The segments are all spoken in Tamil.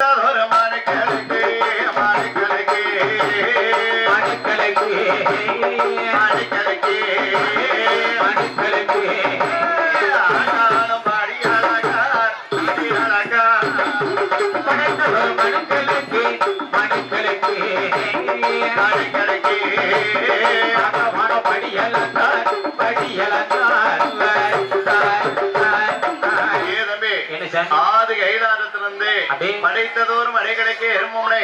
ஒரு மணிக்கிழக்கு படைத்ததோறும் அடைகளுக்கு எறும்புமுனை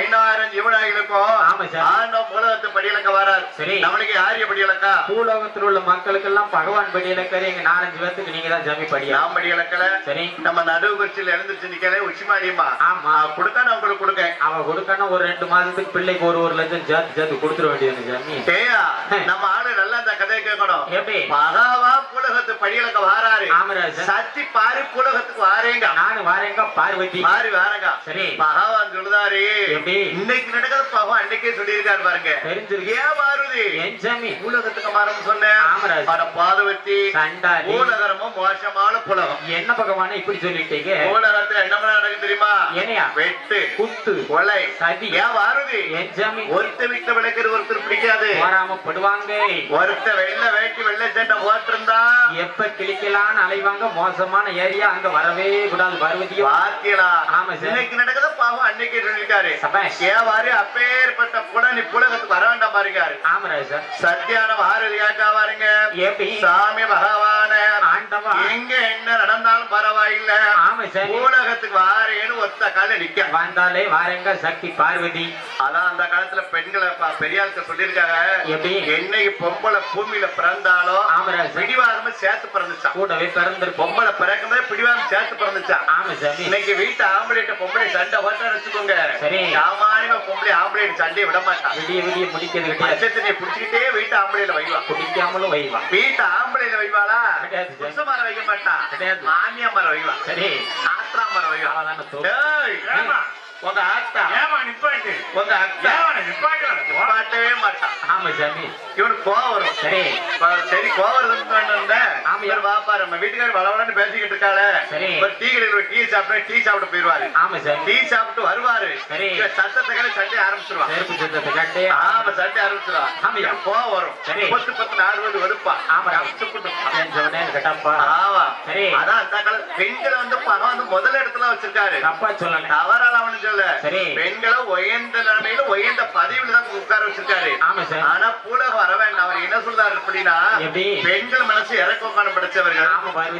ஆமா சார். ஆண்டவன் உலகத்து படியலக்க வரார். சரி. நம்மளுக்கு யாரிய படியலக்கா பூலோகத்தில் உள்ள மக்களுக்கெல்லாம் பகவான் படியலக்கறி எங்க நாலஞ்சு பேத்துக்கு நீங்க தான் ஜாமி படியா நாம் படியலக்கல சரி. நம்ம நடுவு குறிச்சியில் எழுந்துச்சு நிக்கல உச்சி மாரியம்மா ஆமா. நான் உங்களுக்கு கொடுக்க? அவ கொடுக்கணும் ஒரு ரெண்டு மாசத்துக்கு பிள்ளைக்கு ஒரு ஒரு லட்சம் சேர்த்து சேர்த்து கொடுத்துட வேண்டியது ஜாமி? ஏயா நம்ம ஆளு நல்லா இந்த கதையை கேட்கணும். எப்படி? பகாவா புலகத்து படியலக்க வாராரு. சத்தி பாரு புலகத்துக்கு வாரேங்க. நானும் வாரேங்க பார்வதி மாறி வாரங்க. சரி. பகவான் சொல்லுதாரு. எப்படி? இன்னைக்கு நடக்கிறது பகவான் அன்னைக்கே சொல்லியிருக்காரு பாருங்க. தெரிஞ்சிருக்கு. ஏன் மாறுதி? என் சாமி? மாறும் சொன்னேன் பாதவத்தி. பூலகரமும் மோசமான புலகம் என்ன பகவானே இப்படி சொல்லிட்டீங்க? என்ன நடக்கும் தெரியுமா? வெட்டு குத்து கொலை. சதி. ஏன் மாறுதி? என் சாமி? ஒருத்த வீட்டுல விளக்குறது ஒருத்தர் பிடிக்காது. போராமப்படுவாங்க ஒருத்த வெள்ளை வேட்டி வெள்ளை சட்டை போட்டிருந்தா. எப்ப கிளிக்கலான்னு அலைவாங்க மோசமான ஏரியா அங்க வரவே கூடாது பார்வதியோ. பாத்தீங்களா ஆமா சார். இன்னைக்கு நடக்கிறத பாவம் அன்னைக்கு சொல்லிருக்காரு சபாஷ் ஏன் வாரு அப்பேற்பட்ட புல நீ புலகத்துக்கு வர வேண்டாம் ஆமராஜ் சார் சத்தியான பாரதி கேட்டா பாருங்க சாமி பகவான. எங்க என்ன நடந்தாலும் பரவாயில்ல. பூலகத்துக்கு வாரேன்னு ஒத்த கால நிக்க. வந்தாலே வாரங்க சக்தி பார்வதி. அதான் அந்த காலத்துல பெண்களை பெரியாளுக்கு சொல்லியிருக்காங்க. என்னைக்கு பொம்பளை பூமியில பிறந்தாலும் பிடிவாதமா சேர்த்து பிறந்துச்சான் கூடவே பிறந்திருப்போம் பொம்பளை பிறக்கும்போது பிடிவாதம் சேர்த்து பிறந்துச்சான் ஆமா இன்னைக்கு வீட்டு ஆம்பளைட்ட பொம்பளை சண்டை ஓட்ட வச்சுக்கோங்க. சாமானியமா பொம்பளை ஆம்பளை சண்டையை விட மாட்டான் விடிய விடிய முடிக்கிறது கிடையாது. பட்சத்தினை புடிச்சுக்கிட்டே வீட்டு ஆம்பளையில வைவா. வைவா. வீட்டு ஆம்பளையில வைவாளா? மரம் வைக்க மாட்டான் கிடையாது. மாமியா மரம் வைவா சரி ஆத்ரா மரம் வைவா உங்க ஆத்தா ஏமா நிப்பாட்டு உங்க ஏமா நிப்பாட்டு மாட்டான் ஆமா சாமி இவனுக்கு கோவம் வரும் சரி சரி கோவம் வருதுன்னு ஆமா. இவர் வாப்பா நம்ம வீட்டுக்காரர் வளவளன்னு பேசிக்கிட்டு இருக்காளே சரி. ஒரு டீ கடையில் ஒரு டீ சாப்பிட்டு டீ போயிருவாரு ஆமா டீ சாப்பிட்டு வருவாரு சரி. இவன் சத்தத்தை கேட்டு சண்டை செருப்பு கட்டு ஆமா சண்டை. இவனுக்கு கோவம் வரும் சரி. பத்து பத்து நாலு வந்து ஆமா. கட்டப்பா சரி. அதான் அந்த கால பெண்களை வந்து பகவான் வந்து முதல் இடத்துல வச்சிருக்காரு தப்பா சொல்லல தவறால அவனு சரி. பெண்களை உயர்ந்த நிலைமையில உயர்ந்த பதவியில தான் உட்கார வச்சிருக்காரு. ஆனா பூலகம் வர வேண்டாம். அவர் என்ன சொல்றாரு அப்படின்னா? பெண்கள் மனசு இறக்க உட்காந்து படைச்சவர்கள்.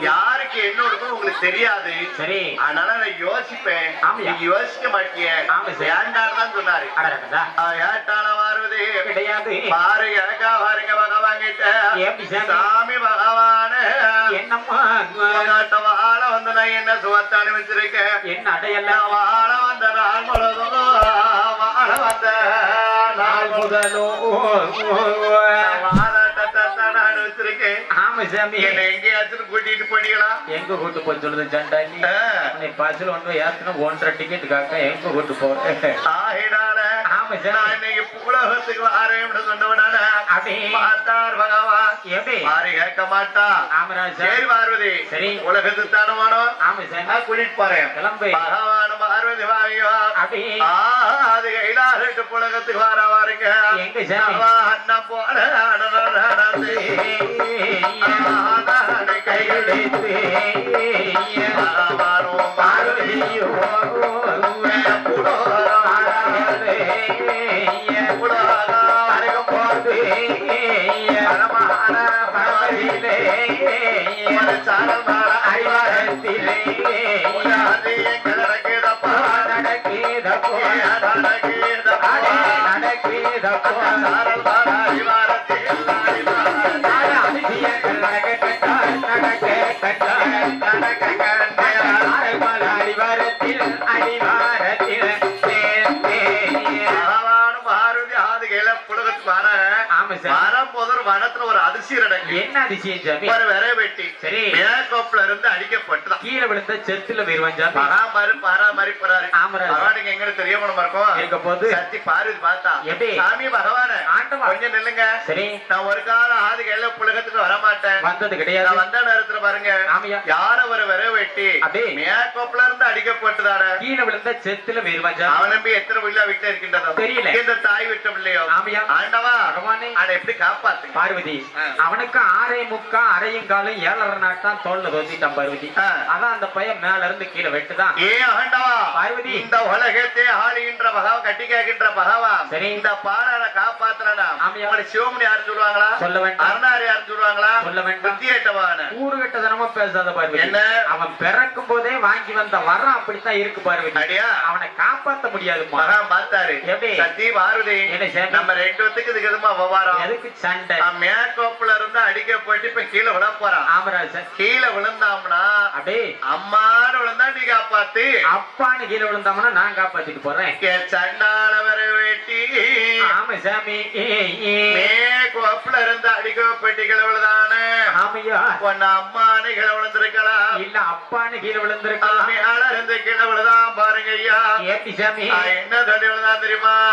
யாருக்கு என்ன இருக்கும் உங்களுக்கு தெரியாது. சரி. அதனால நான் யோசிப்பேன். நீங்க யோசிக்க மாட்டிய. ஆமா சார். ஏண்டான்னு தான் சொன்னாரு. ஏட்டால வாருவது கிடையாது. பாருங்க எனக்கா பாருங்க பகவான் கிட்ட. சாமி? பகவான. என்னம்மா வாழ வந்து நான் என்ன சுகத்தை அனுபவிச்சிருக்கேன் என்ன அடையல? நான் வாழ வந்த நாள் முழுதும் வாழ வந்த நாள் கூட்டிட்டு போனீங்களா எங்க கூட்டு போய் சொல்லுது ஆ, உன்னை பஸ்ல ஒன்று ஏத்தணும் ஒன்றரை டிக்கெட் காக்க எங்க கூட்டு போறேன் ஆகையினால ஆமா சாமி நான் இன்னைக்கு வாரேன் அப்படி பார்த்தார் பகவான் எப்படி யாரு கேட்க மாட்டா. ஆமராஜ். சரி சார் பார்வதி. சரி. உலகத்துக்கு தானே வேணும் ஆமா போறேன் கிளம்பு. பகவான் பார்வதி வாங்கிவா அப்படி அது கைலாசத்து புலகத்துக்கு வர வாருங்க. எங்க? அவ அண்ணன் போல கையெடுத்து அறிவாரத்திலே உலகது எங்க அதிசயம் சாமி ஒரு விரை வெட்டி. சரி. மேக்கோப்ல இருந்து அடிக்கப்பட்டுதான். கீழே விழுந்த செத்துல போயிருவான் சாமி பராமரி பராமரிப்புறாரு. ஆமராஜ். பரவாயில்லைங்க எங்க தெரியவனமா இருக்கும். இருக்க போது. சத்தி பார்வதி பார்த்தா. எப்படி? சாமி பகவான ஆண்டவா. கொஞ்சம் நில்லுங்க. சரி. நான் ஒரு காலம் ஆதி கையில புலகத்துக்கு வர மாட்டேன் வந்தது கிடையாது. வந்த நேரத்துல பாருங்க. யார ஒரு வர வெட்டி அப்படியே. மேக்கோப்ல இருந்து அடிக்கப்பட்டுதார கீழே விழுந்த செத்துல வேறுவாஞ்சா அவன் நம்பி எத்தனை பிள்ளை வீட்டுல இருக்கின்றதோ? தெரியல. இந்த தாய் விட்ட பிள்ளையோ ஆமையா. ஆண்டவா பகவானே. அதை எப்படி காப்பாத்துங்க? பார்வதி. அவனுக்கு ஆறே முக்கா அரையும் காலும் ஏழரை நாட்டான் தோல்ல தோத்திட்டான் பார்வதி. அதான் அந்த பையன் மேல இருந்து கீழே வெட்டுதான். ஏ ஆண்டவா பார்வதி. இந்த உலகத்தை ஆளுகின்ற பகவான் கட்டி கேட்கின்ற பகவான் சரி. இந்த பாலான காப்பாத்துறனா உங்களை சிவமணி யாருன்னு சொல்லுவாங்களா? சொல்ல வேண்டாம். அருணாரி யாருன்னு சொல்லுவாங்களா? சொல்ல வேண்டாம். புத்தியேட்டவான. ஊரு கட்டதனமா பேசாத என்ன? அவன் பிறக்கும் போதே வாங்கி வந்த வரம் அப்படித்தான் இருக்கு பார்வதி. அடியா அவனை காப்பாத்த முடியாதுமா மகான் பார்த்தாரு. எப்படி? சத்தி? நம்ம ரெண்டு இதுக்கு எதுமா விவகாரம்? எதுக்கு சண்டை? மேக்கோப்ல இருந்து அடிக்கப்பட்டு இப்ப கீழே விழ போறான். ஆமராஜன் கீழே விழுந்தாம்னா அப்படியே அம்மான்னு விழுந்தா நீ காப்பாத்து. அப்பான்னு கீழே விழுந்தாமனா நான் காப்பாத்திட்டு போறேன். சாமி. ஏ. மேக்கோப்ல இருந்து அடிக்கப்பட்டு விழுதானே ஆமையா. உன்ன அம்மானு கீழே விழுந்திருக்கலாம். இல்ல அப்பான்னு கீழே விழுந்திருக்கலாம். மேல இருந்து கீழே விழுதான் பாருங்க ஐயா ஏப்பி சாமி. நான் என்ன சொல்லி விழுதான் தெரியுமா?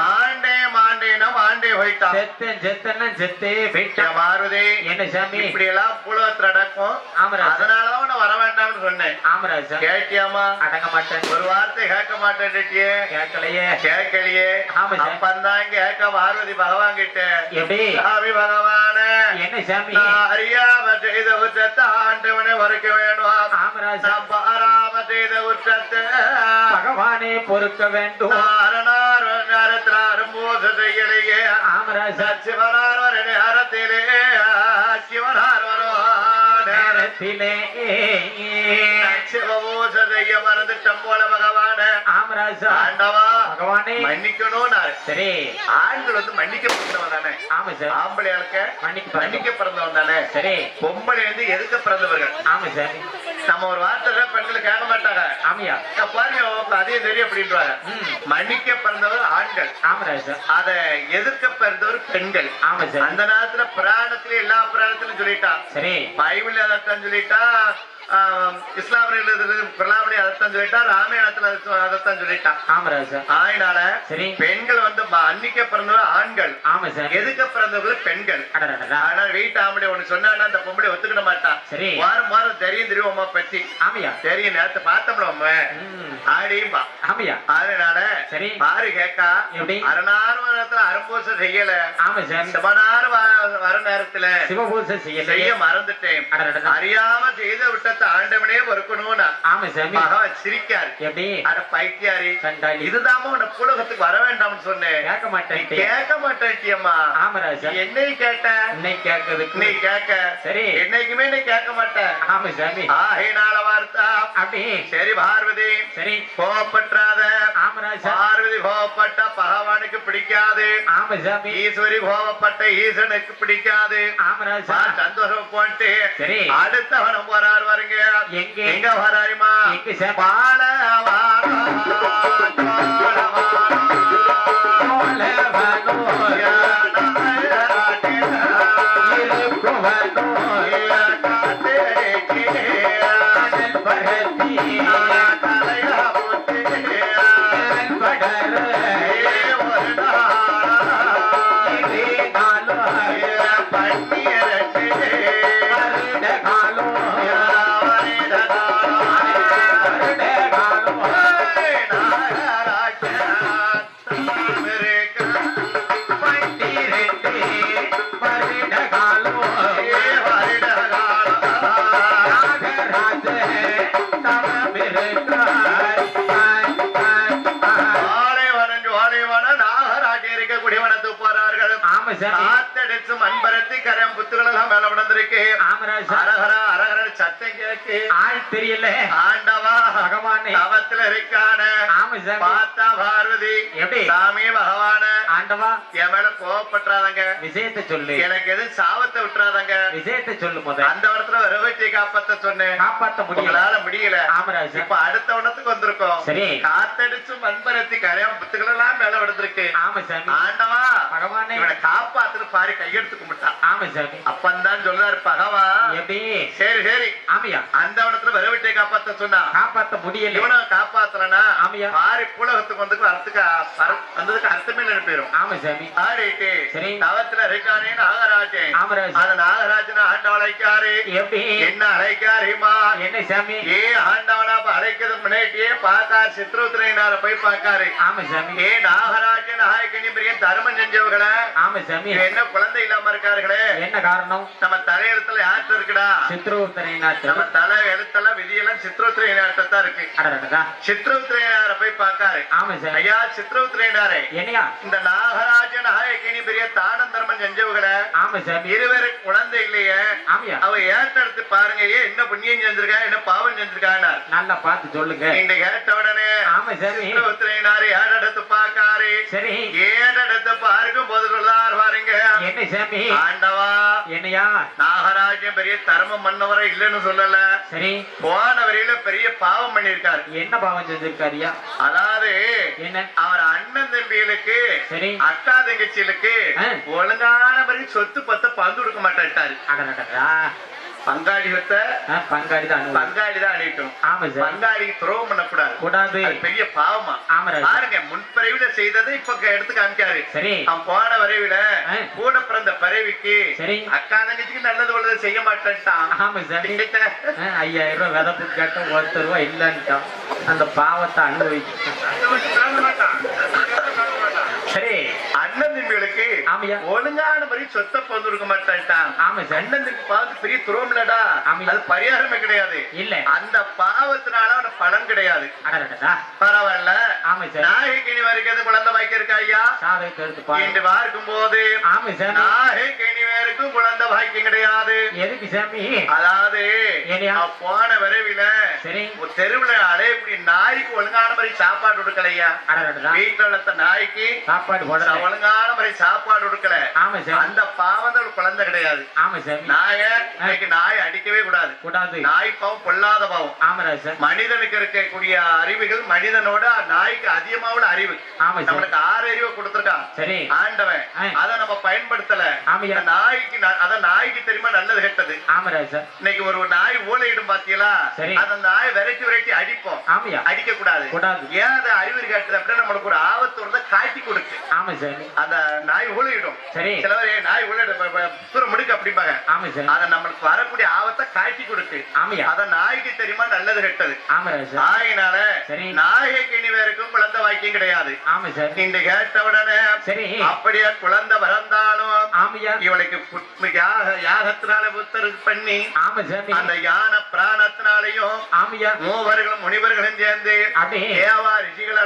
போயிட்டான் செத்தன் செத்தன்னா செத்தே என் போயிட்டான் மாருதி? என்ன சாமி? இப்படி எல்லாம் புலவத்துல நடக்கும் அதனாலதான் உன்னை வர வேண்டாம்னு சொன்னேன். ஆமராஜ். கேட்டியாமா அடங்க மாட்டேன். ஒரு வார்த்தை கேட்க மாட்டேன்ட்டியே கேட்கலையே. கேட்கலையே. அப்பந்தான் கேட்க பார்வதி பகவான் கிட்ட எப்படி? சாமி பகவான. என்ன சாமி? அறியாம செய்த உச்சத்தை ஆண்டவனை வரைக்க வேணும் ஆமராஜ். பாராம செய்த உச்சத்தை பகவானே பொறுக்க வேண்டும். அரணார் நேரத்தில் அரும்போது செய்யலையே. ஆமராஜ். சிவனார் வர நேரத்திலே சிவனார் வரும் நேரத்திலே சிவபூச செய்ய மறந்துட்டம் போல பகவான ஆமராஜ் ஆண்டவா பகவானே மன்னிக்கணும்னாரு. சரி. ஆண்கள் வந்து மன்னிக்க பிறந்தவன் தானே. ஆமா சார். ஆம்பளையாளுக்கு மன்னிக்கு. மன்னிக்க பிறந்தவன் தானே. சரி. பொம்பளை வந்து எதுக்க பிறந்தவர்கள்? ஆமா சார். நம்ம ஒரு வார்த்தை பெண்கள் கேட்க மாட்டாங்க. ஆமையா? பாருங்க அதையும் தெரியும் அப்படின்றாங்க. மன்னிக்க பிறந்தவர் ஆண்கள். ஆமராஜ் அத எதிர்க்க பிறந்தவர் பெண்கள். ஆமா அந்த நேரத்துல புராணத்துல எல்லா புராணத்திலும் சொல்லிட்டான் சரி. பைபிள் அதைத்தான் சொல்லிட்டா. ஆஹ், இஸ்லாமியர்கள் பிரலாமணி அதைத்தான் சொல்லிட்டா ராமாயணத்துல அதை- அதைத்தான் சொல்லிட்டான். ஆமராஜ் ஆயினால சரி. பெண்கள் வந்து அன்னிக்க பிறந்தவர் ஆண்கள். ஆமா சார். எதுக்க பிறந்தவர்கள் பெண்கள். ஆனா வீட்டு ஆம்பளை ஒண்ணு சொன்னான்னா அந்த பொம்பளை ஒத்துக்கிட மாட்டான் சரி. வாரம் வாரம் தெரியும் தெரியும் பத்தி? ஆமையா? தெரியும் நேரத்தை பார்த்தோம்ல அம்மா. ம். ஆடியும்பா. ஆமையா? அதனால சரி. பாரு கேக்கா எப்படி? அரணார்வனத்துல அரும்போசம் செய்யல. ஆமா சார். சிவனார் வ- வர நேரத்துல சிவபூசை செய்யலையே. செய்ய மறந்துட்டேன். அறியாம செய்த ஆண்டவனே பொறுக்கணும்னா ஆமா சாமி. மகன் சிரிக்காரு. எப்படி? அட பைத்தியாரி. இதுதாம புலகத்துக்கு வர வேண்டாம்னு சொன்னேன். கேட்க மாட்டேன் கேட்க மாட்டேன்ட்டியம்மா. ஆமராஜ் நீ என்னையும் கேட்ட? என்னை கேட்கறதுக்கு. நீ கேட்க. சரி. என்னைக்குமே நீ கேட்க மாட்ட. ஆமா சாமி. ஆகையினால வார்த்தா. அப்படி. சரி பார்வதி. சரி. கோபப்பற்றாத. பார்வதி கோபப்பட்ட பகவானுக்கு பிடிக்காது ஈஸ்வரி கோபப்பட்ட ஈசனுக்கு பிடிக்காது சந்தோஷம் போட்டு அடுத்தவனம் போறார் வருங்க எங்க சாமி பால வாரா, மண்பரத்தி கரம் புத்துகள் எல்லாம் மேல விழுந்திருக்கு. அரகர அரகர சத்தம் ஆள் தெரியல. ஆண்டவா பகவானே. தவத்துல இருக்கான பார்த்தா பார்வதி. எப்படி? சாமி பகவான. ஆண்டவா. என் மேல கோவப்பட்டுறாதங்க. விஷயத்தை சொல்லு. எனக்கு எதுவும் சாவத்தை விட்டுறாதங்க. விஷயத்தை சொல்லு முத அந்த இடத்துல வரவற்றி காப்பாத்த சொன்னேன். காப்பாத்த முடியல. உங்களால முடியல. ஆமராஜா. இப்ப அடுத்த உடத்துக்கு வந்திருக்கோம். சரி. காத்தடிச்சு மண்பரத்தி கரையான் புத்துக்கள் எல்லாம் மேல விழுந்திருக்கு. ஆமா சாமி. ஆண்டவா பகவானே. இவனை காப்பாத்துன்னு பாரு கையெடுத்து கும்பிட்டான். ஆமா சாமி. அப்பந்தான் சொல்றாரு பகவான். எப்படி? சரி சரி. ஆமையா? அந்த இடத்துல வரவிட்டை காப்பாத்த சொன்னா. காப்பாத்த முடியல. இவனை காப்பாத்துறனா? ஆமையா. பாரி பூலகத்துக்கு வந்து அர்த்தத்துக்கு அர- வந்ததுக்கு அர்த்தமே நினைப்பிடும் ஆமா சாமி. ஆடிட்டு சரி. தவத்துல இருக்கானே நாகராஜன். அந்த நாகராஜன் ஆண்டவன் அழைக்காரு எப்படி? என்ன அழைக்காருமா? என்ன சாமி? ஏ ஆண்டவனா அழைக்கிறது முன்னாடியே பார்த்தார் சித்ருத்திரையினார போய் பார்க்காரு. ஆமா சாமி. ஏ நாகராஜன் நாயக்கனி பெரிய தர்மம் செஞ்சவங்கள ஆமா சாமி. என்ன குழந்தை இல்லாம இருக்காருங்களே என்ன காரணம்? நம்ம தலையெழுத்துல யார்கிட்ட இருக்குடா? சித்திரவுத்தரை நாட்டு நம்ம தலை எழுத்தெல்லாம் விதியெல்லாம் சித்ரோத்திரையினார்ட்ட தான் இருக்கு போய் பார்க்காரு. ஆமா சாமி ஐயா என்னையா? இந்த நாகராஜ பெரிய தானம் தர்மம் செஞ்சவங்கள ஆமா இருவருக்கு குழந்தை இல்லையே. ஆமையா? அவ ஏத்தெடுத்து பாருங்க ஏன் என்ன புண்ணியம் செஞ்சிருக்கா? என்ன பாவம் செஞ்சிருக்கான்னு. நல்லா பார்த்து சொல்லுங்க. இந்த கேட்ட உடனே ஆமா சாமி சித்ரோத்திரையினாரு ஏடெடுத்து பார்க்காரு? சரி. ஏடெடுத்து பார்க்கும் போது சொல்லார் பாருங்க. என்ன சாமி? ஆண்டவா என்னையா? நாகராஜன் பெரிய தர்மம் பண்ணவரை இல்லைன்னு சொல்லல. சரி. போன வரையில பெரிய பாவம் பண்ணிருக்காரு என்ன பாவம் செஞ்சிருக்காரியா? அதாவது என்ன? அவர் அண்ணன் தம்பிகளுக்கு சரி. அக்கா தங்கச்சிகளுக்கு. ஒழுங்கான மாதிரி சொத்து பத்த பங்கு கொடுக்க மாட்டாரு பங்காளி பங்காளி தான். பங்காளி தான் அழிட்டும் ஆமா சார். பங்காளிக்கு துரோகம் பண்ணக்கூடாது. கூடாது. பெரிய பாவமா? ஆமராஜ் பாருங்க முன்பிறவில செய்ததை இப்ப எடுத்து காமிக்காரு. சரி. அவன் போன வரைவில. கூட பிறந்த பிறவிக்கு சரி. அக்கா தங்கச்சிக்கு நல்லது உள்ளது செய்ய மாட்டேன்ட்டான். ஆமா சார். ஐயாயிரம் ரூபாய் விதப்பு கேட்ட ஒருத்தர் ரூபாய் இல்லன்ட்டான். அந்த பாவத்தை அனுபவிச்சு சரி அண்ணன் தம்பிகளுக்கு ஆமையா? ஒழுங்கான மாதிரி சொத்தை கொடுக்க மாட்டேன்ட்டான் ஆமா சார். பாவத்து பெரிய ஆமையா. அது பரிகாரமே கிடையாது. இல்ல. அந்த பாவத்தினால அவன பலன் கிடையாது. அடடடா பரவாயில்ல. ஆமா சார். நாகைக்கிணி வரைக்கும் குழந்தை வாய்க்க இருக்கா ஐயா? என்று பார்க்கும் போது ஆமா சாமி நாகைக்கிணி வரைக்கும் குழந்தை வாய்க்கம் கிடையாது. எதுக்கு சாமி? அதாவது போன விரைவில சரி. ஒரு தெருவுல அலையக்கூடிய நாய்க்கு ஒழுங்கான மாதிரி சாப்பாடு கொடுக்கலையா? வீட்டுல நாய்க்கு சாப்பாடு ஒழுங்கான மாதிரி சாப்பாடு கொடுக்கல ஆமா சார் அந்த பாவம் தான் ஒரு குழந்தை கிடையாது. ஆமா சாமி. நாய இன்னைக்கு நாய் அடிக்கவே கூடாது. கூடாது. நாய் பாவம் பொல்லாத பாவம். ஆமராஜ் சார் மனிதனுக்கு இருக்கக்கூடிய அறிவுகள் மனிதனோட நாய்க்கு அதிகமாவோட அறிவு. ஆமா சார் நம்மளுக்கு ஆறு அறிவை கொடுத்திருக்கான். சரி. ஆண்டவன். ஆ. அதை நம்ம பயன்படுத்தல. ஆமையா. இந்த நாய்க்கு ந- அத நாய்க்கு தெரியுமா நல்லது கெட்டது? இன்னைக்கு ஒரு நாய் ஊழையிடும் பாத்தீங்களா. அந்த நாய் விரட்டி விரட்டி அடிப்போம். அடிக்க கூடாது. ஏன் அது அறிவு காட்டுது அப்படின்னா நம்மளுக்கு ஒரு ஆபத்து காட்டி கொடுக்கு அந்த நாய் ஊழையிடும் சரி. சில பேர் "ஏய், நாய் ஊழையிடும் தூரம் முடுக்கு அப்படிம்பாங்க. ஆமா சார். அத நம்மளுக்கு வரக்கூடிய ஆபத்தை காட்டி கொடுக்கு. ஆமையா அத நாய்க்கு தெரியுமா நல்லது கெட்டது? சார். நாயினால வரைக்கும் குழந்தை வாக்கியம் கிடையாது. ஆமா சார். கேட்ட உடனே சரி. அப்படியே குழந்தை பிறந்தாலும் ஆமையா இவளுக்கு யாக யாகத்தினால புத்தர் பண்ணி ஆமா அந்த யான பிராணத்தினாலையும் ஆமையா மூவர்களும் முனிவர்களும் சேர்ந்து தேவா ரிஷிகள்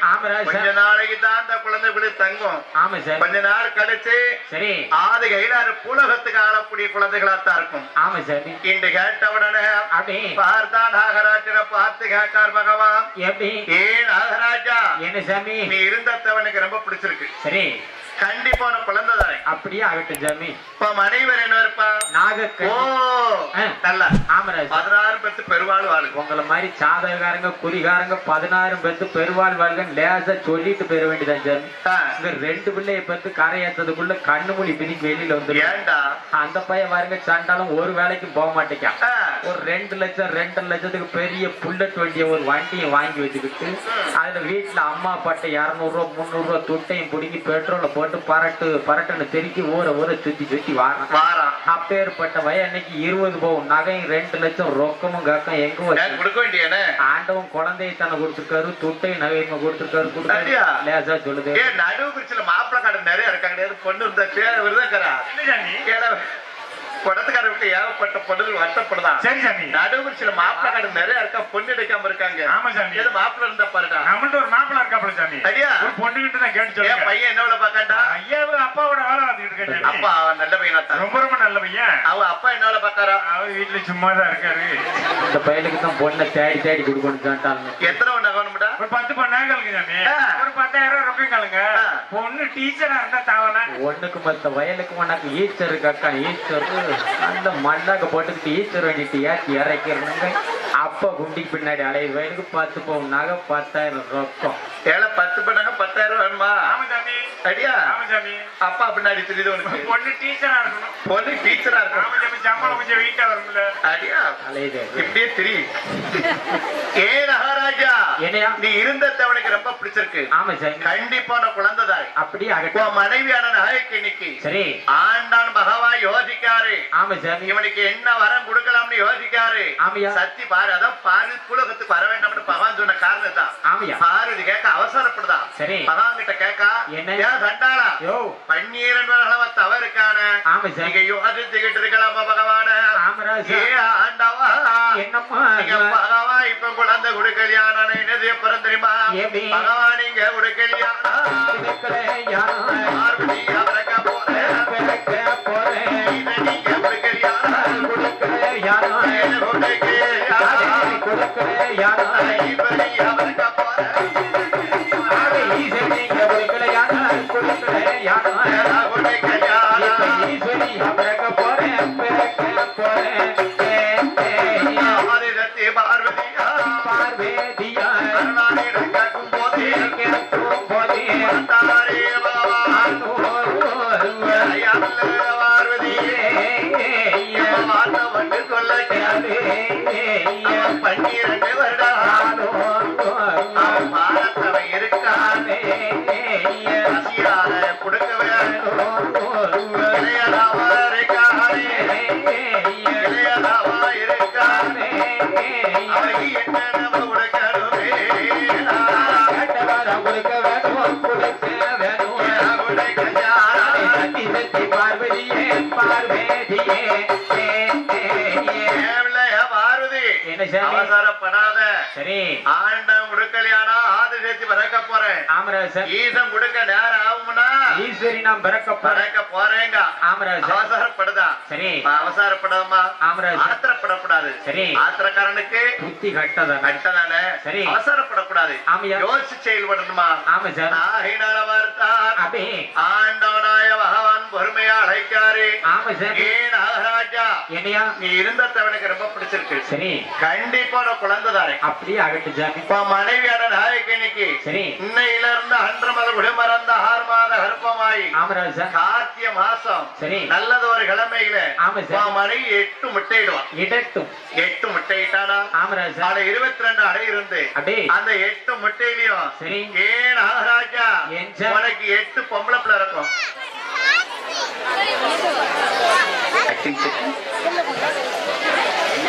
கொஞ்ச சார். நாளைக்கு தான் அந்த குழந்தை இப்படி தங்கும். ஆமா சார். கொஞ்ச நாள் கழிச்சு சரி. ஆதி கையிலாறு பூலகத்துக்கு ஆளக்கூடிய குழந்தைகளாத்தான் இருக்கும். ஆமா சாமி இன்று கேட்ட உடனே அப்படி. பார்த்தா நாகராஜனை பார்த்து கேட்கார் பகவான். எப்படி? ஏ நாகராஜா? என்ன சாமி? நீ இருந்தவனுக்கு ரொம்ப பிடிச்சிருக்கு. சரி. கண்டிப்பா உனக்கு குழந்தை தானே. அப்படியே ஆகட்டும் சாமி இப்ப மனைவர் என்ன இருப்பா? நாக ஓ ஆ. நல்லா. ஆமராஜ் பதினாறு பத்து பெருவாள் வாழும் உங்களை மாதிரி சாதகக்காரங்க குறிகாரங்க பதினாயிரம் பேத்து பெருவாள் வாழ்கன்னு லேசா சொல்லிட்டு போயிட வேண்டியதான் இங்க ரெண்டு பிள்ளைய பத்து கரை ஏத்ததுக்குள்ள கண்ணு மொழி பிடிக்கு வெளியில வந்து அந்த பையன் பாருங்க சண்டாலும் ஒரு வேலைக்கும் போக மாட்டேங்கான் ஆ, ஒரு ரெண்டு லட்சம் ரெண்டரை லட்சத்துக்கு பெரிய புல்லட் வண்டிய ஒரு வண்டியை வாங்கி வச்சுக்கிட்டு அதுல வீட்டுல அம்மா பட்ட இருநூறு ரூபா முந்நூறு ரூபா துட்டையும் பிடிங்கி பெட்ரோலை போட்டு பரட்டு பரட்டுன்னு தெருக்கி ஊரை ஊரை சுத்தி சுத்தி வாரான் வாரான் அப்பேற்பட்ட வய அன்னைக்கு இருபது பவுன் நகையும் ரெண்டு லட்சம் ரொக்கமும் கக்கம் எங்க ஏன் வச்சு? கொடுக்க வேண்டியனே. ஆண்டவன் குழந்தையை தானே கொடுத்துருக்காரு துட்டையும் நகையும் கொடுத்துருக்காரு கொடுத்தாரு அப்படியா? லேசா சொல்லுது. நடுவு குறிச்சில மாப்பிள்ளை கடை நிறைய இருக்காங்க பொண்ணு இருந்தா பேர் விருதாக்கரா விட்டு ஏகப்பட்ட பொண்ணுகள் வருத்தப்படுதான். சரி சாமி. நடுவில் சில மாப்பிள்ளை கடை நிறைய இருக்கா பொண்ணு எடுக்காம இருக்காங்க. ஆமா சாமி. ஏதோ மாப்பிள்ளை இருந்தா பாருடா. நம்மள்ட்ட ஒரு மாப்பிள்ள இருக்காப்புல சாமி. ஐயா ஒரு பொண்ணுகிட்ட தான் கேட்டு என் சொல்லுங்க. பையன் என்ன வேலை பார்க்காண்டா? ஐயாவும் அப்பாவோட வேலை பார்த்துக்கிட்டு சாமி. அப்பா அவன் நல்ல பையனா தான். ரொம்ப ரொம்ப நல்ல பையன். அவ அப்பா என்ன வேலை பார்க்காரா? அவர் வீட்டுல சும்மா தான் இருக்காரு. இந்த பையனுக்கு தான் பொண்ணை தேடி தேடி கொடுக்கணும் எத்தனை ஒரு பத்து சாமி. ஆ. ஒரு பத்தாயிரம் ரூபாய் ரொக்கங்களுங்க ஆ. பொண்ணு டீச்சரா இருந்தா தாவனா ஒண்ணுக்கு மத்த வயலுக்கு உனக்கு ஈச்சர் அக்கா ஈச்சர். அந்த மண்ணாக்க போட்டுக்கிட்டு ஈச்சர் வேண்டிட்டு ஏற்றி இறக்கிறனுங்க அப்பா குண்டிக்கு பின்னாடி அலைய வயலுக்கு பத்து பவுன் நகை பத்தாயிரம் ரொக்கம். ஏழை பத்து பண்ணாங்க பத்தாயிரம் வேணுமா? ஆமா சாமி. அடியா? அப்பா பின்னாடி தெரியுது உனக்கு? பொண்ணு டீச்சரா இருக்கணும். பொண்ணு டீச்சரா சம்பளம் கொஞ்சம் வெயிட்டா வரும்ல அடியா? அலையுது. இப்படியே தெரியும். ஏ என்னையா நீ இருந்த அவனுக்கு ரொம்ப பிடிச்சிருக்கு. ஆமா சாமி கண்டிப்பான குழந்தைதாய். அப்படியே மனைவியான நாயக்கு இன்னைக்கு சரி. ஆண்டான் பகவான் யோசிக்காரு. ஆமா சாமி இவனுக்கு என்ன வரம் கொடுக்கலாம்னு யோசிக்காரு. ஆமையா? சத்தி பாரு அதான் பாரு புலகத்துக்கு வர வேண்டாம்னு பகவான் சொன்ன காரணம் தான் ஆமையா? பாரு இது கேட்க அவசரப்படுதா? சரி. பகவான் கிட்ட கேட்கா. என்ன? சண்டாளா? யோ. பன்னீரன் அளவ தவறுக்கான. ஆமா சாமி நீங்க யோசிச்சுக்கிட்டு இருக்கலாமா பகவான? ஆமராஜா ஏ ஆண்டவா? என்னம்மா பகவான் இப்ப குழந்தை கொடுக்கலையான என்னது எப்பறம் தெரியுமா? எப்படி? பகவான் நீங்க கொடுக்கலையானா இதுக்குள்ள யாரும் பார்வதியே பார்வதியே பார்வதி என்ன சாமி? அவசரப்படாத. சரி. சேர்த்து பறக்க போறேன். ஆமராஜர் ஈசம் கொடுக்க நேரம் ஆகும்னா ஈஸ்வரி நாம் பிறக்க பறக்க போறேங்க. ஆமராஜர் அவசரப்படுதா? சரி. அவசரப்படாமா ஆமராஜர் ஆத்திரப்படக்கூடாது. சரி. ஆத்திரக்காரனுக்கு புத்தி கட்டதான? கட்டதானே சரி. அவசரப்படக்கூடாது. ஆமையா யோசிச்சு செயல்படணுமா? ஆமா சார் ஆண்டவனாய பகவான் பொறுமையா அழைக்காரு ஆமா சார். ஏ நாகராஜா என்னையா? நீ இருந்த தவனுக்கு ரொம்ப பிடிச்சிருக்கு. சரி. கண்டிப்பா நான் குழந்தை தானே அப்படியே அகட்டு சாமி. இப்ப மனைவியான நாயக்கு இன்னைக்கு சரி. இன்னையில இருந்து அன்று மத விடுமறந்த ஆறு மாத கருப்பமாயி கார்த்திய மாசம் சரி. நல்லது ஒரு கிழமையில மனைவி எட்டு முட்டையிடுவான் இடட்டும். எட்டு முட்டையிட்டானா? ஆமராஜர் அவளை இருபத்தி ரெண்டு அடை இருந்து அடே அந்த எட்டு முட்டையிலையும் நாகராஜா ஏன் சார்? உனக்கு எட்டு பொம்பளை பிள்ளை இருக்கும்.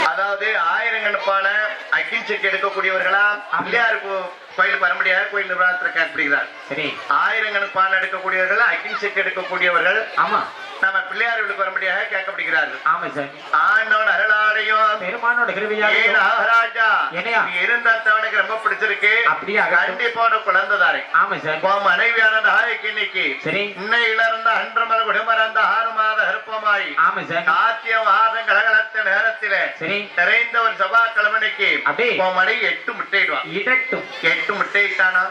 அதாவது ஆயிரங்கணப்பான அக்கின் செக் எடுக்கக்கூடியவர்களா? பிள்ளையார் கோ- கோயில் முடியாது? கோயில் நிர்வாகத்தில் கேட்கப்படுகிறார் சரி. ஆயிரங்கணப்பான எடுக்கக்கூடியவர்கள் அக்கின் செக் எடுக்கக்கூடியவர்கள். ஆமா. நம்ம பிள்ளையார் வீட்டுக்கு வர முடியாது கேட்கப்படுகிறார்கள். ஆமா சார். ஆண்டவன் அருளாலையும் பெருமானோட ஏ நாகராஜா என்னையா? நீ இருந்த தவனுக்கு ரொம்ப பிடிச்சிருக்கு. அப்படியே? அகட்டும் கண்டிப்பான குழந்தை தாரே ஆமா சார். உன் மனைவியான நாளைக்கு இன்னைக்கு சரி. இன்னையில இருந்த அன்று மத விடுமறந்த ஆறு மாத அருப்பமாய் ஆமா சார். காத்திய மாதம் கலகலத்த நேரத்தில சரி. நிறைந்த ஒரு செவ்வாய்க்கிழமைக்கு அப்படியே உன் மனைவி எட்டு முட்டையிடுவான். இடட்டும் எட்டு முட்டையிட்டானா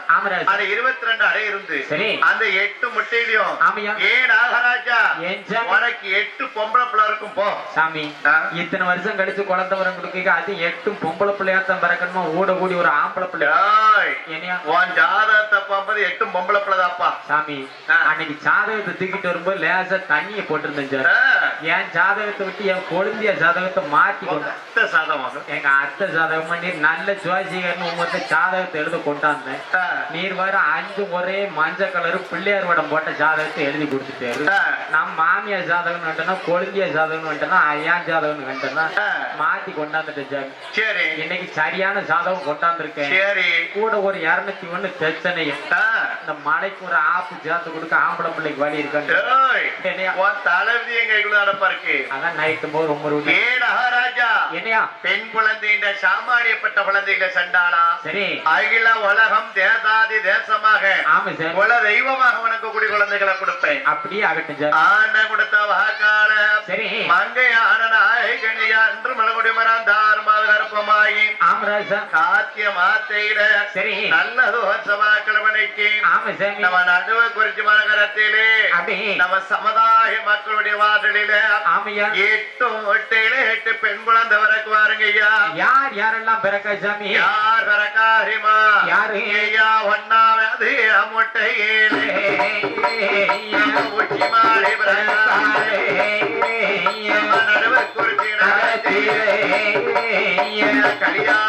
அது இருபத்தி ரெண்டு அடை இருந்து சரி. அந்த எட்டு முட்டையிலையும் ஏ நாகராஜா? ஏன் உனக்கு எட்டு பொம்பளை பிள்ளை இருக்கும் போ. சாமி? இத்தனை வருஷம் கழிச்சு குழந்தை வரம் கொடுக்க அது எட்டும் பொம்பளை பிள்ளையாத்தான் பிறக்கணுமா? ஓட கூடி ஒரு ஆம்பளை பிள்ளை. உன் ஜாதகத்தை பார்ப்பது எட்டும் பொம்பளை பிள்ளைதாப்பா சாமி. அன்னைக்கு ஜாதகத்தை தூக்கிட்டு வரும்போது லேசா தண்ணியை போட்டிருந்தேன் என் ஜாதகத்தை விட்டு என் கொழுந்திய ஜாதகத்தை மாத்தி மொத்த சாதகம் எங்க அத்தை ஜாதகம் பண்ணி நல்ல ஜோசிகர்னு உங்கள்கிட்ட ஜாதகத்தை எழுத கொண்டாந்தேன். நீர் வர அஞ்சு ஒரே மஞ்சள் கலரு பிள்ளையார் வடம் போட்ட ஜாதகத்தை எழுதி கொடுத்துட்டாரு. நம்ம மாமியார் ஜாதகம் வந்துட்டோம்னா கொழுந்திய ஜாதகம் வந்துட்டோம்னா ஐயான் ஜாதகம். மாத்தி கொண்டாந்துட்டேன் சார். சரி. இன்னைக்கு சரியான ஜாதகம் கொண்டாந்துருக்கேன். சரி. கூட ஒரு இருநூத்தி ஒண்ணு பிரச்சனையும். இந்த மலைக்கு ஒரு ஆப்பு சேர்த்து கொடுக்க ஆம்பளை பிள்ளைக்கு வழி உன் தலைவிதி எங்க இருக்கு. அதான் நைட்டு போது ரொம்ப. ஏ மகாராஜா என்னையா? பெண் குழந்தைன்ற சாமானியப்பட்ட குழந்தைகள சண்டாளா? சரி. அகில உலகம் தேசாதி தேசமாக. குல தெய்வமாக வணங்கக்கூடிய குழந்தைகளை கொடுப்பேன். அப்படியே ஆகட்டும் ஆண்ட கொடுத்த வாக்காள சரி. மங்கை ஆனநாயகனியா என்று மலகுடி மறந்தார் கருப்பமாயி. ஆமராஜ் சார் சாத்திய மாத்தையில சரி. நல்லது சபாக்கிழமனைக்கு ஆமா சாமி நம்ம நடுவ குறிச்சி மாநகரத்திலே நம்ம சமுதாய மக்களுடைய வாசலில ஆமையா எட்டு ஒட்டையில எட்டு பெண் குழந்தை வரக்கு வாருங்க ஐயா. யார் யாரெல்லாம் பிறக்கா சாமி யார் வரக்காரிமா யாரு? ஐயா ஒன்னாவது முட்டையிலே உச்சி மாலை பிறந்தாரே. நம்ம நடுவ குறிச்சி நகரத்திலே. கல்யாண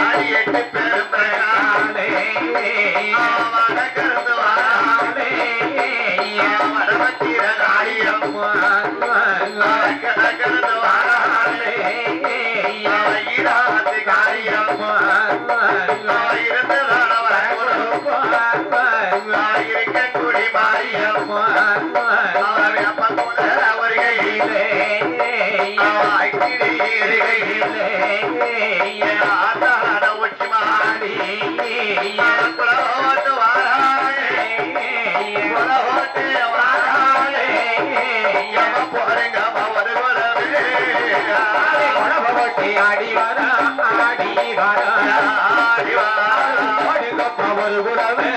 ஆடி எட்டு பேரும் பிரகாலே. ஆவண கருந்து ஆடி வர ஆடி வர ஆடி வாரா. ஒரு குலவே